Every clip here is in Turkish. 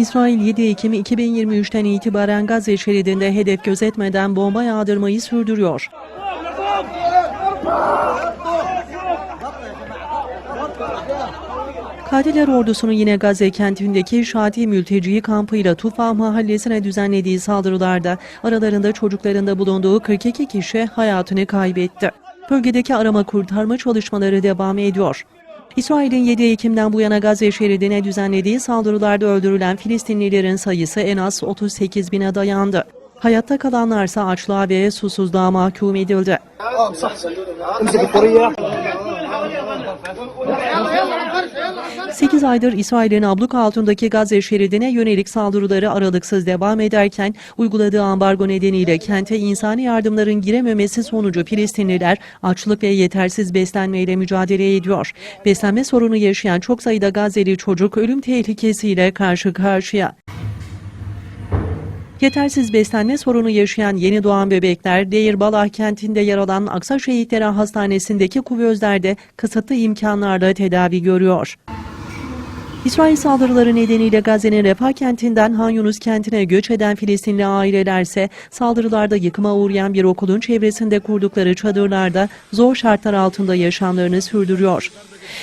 İsrail 7 Ekim 2023'ten itibaren Gazze şeridinde hedef gözetmeden bomba yağdırmayı sürdürüyor. Katiller ordusunu yine Gazze kentindeki Şati mülteci kampıyla Tufa mahallesine düzenlediği saldırılarda aralarında çocuklarında bulunduğu 42 kişi hayatını kaybetti. Bölgedeki arama kurtarma çalışmaları devam ediyor. İsrail'in 7 Ekim'den bu yana Gazze şeridine düzenlediği saldırılarda öldürülen Filistinlilerin sayısı en az 38 bine dayandı. Hayatta kalanlarsa açlığa ve susuzluğa mahkum edildi. 8 aydır İsrail'in abluk altındaki Gazze şeridine yönelik saldırıları aralıksız devam ederken uyguladığı ambargo nedeniyle kente insani yardımların girememesi sonucu Filistinliler açlık ve yetersiz beslenmeyle mücadele ediyor. Beslenme sorunu yaşayan çok sayıda Gazze'li çocuk ölüm tehlikesiyle karşı karşıya. Yetersiz beslenme sorunu yaşayan yeni doğan bebekler Deirbalah kentinde yer alan Aksa Şehitleri Hastanesi'ndeki kuvözlerde kısıtlı imkanlarla tedavi görüyor. İsrail saldırıları nedeniyle Gazze'nin Refah kentinden Han Yunus kentine göç eden Filistinli ailelerse saldırılarda yıkıma uğrayan bir okulun çevresinde kurdukları çadırlarda zor şartlar altında yaşamlarını sürdürüyor.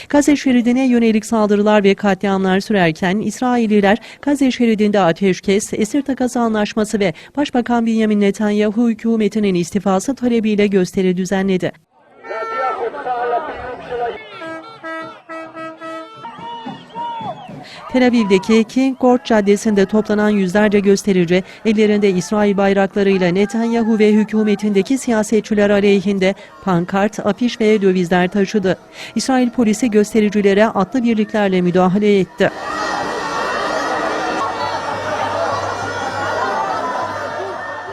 Gazze şeridine yönelik saldırılar ve katliamlar sürerken İsrailliler Gazze şeridinde ateşkes, esir takası anlaşması ve Başbakan Benjamin Netanyahu hükümetinin istifası talebiyle gösteri düzenledi. Tel Aviv'deki King Court Caddesi'nde toplanan yüzlerce gösterici ellerinde İsrail bayraklarıyla Netanyahu ve hükümetindeki siyasetçiler aleyhinde pankart, afiş ve dövizler taşıdı. İsrail polisi göstericilere atlı birliklerle müdahale etti.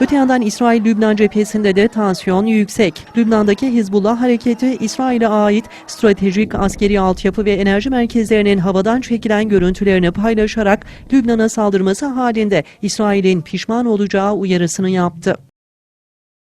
Öte yandan İsrail-Lübnan cephesinde de tansiyon yüksek. Lübnan'daki Hizbullah hareketi İsrail'e ait stratejik askeri altyapı ve enerji merkezlerinin havadan çekilen görüntülerini paylaşarak Lübnan'a saldırması halinde İsrail'in pişman olacağı uyarısını yaptı.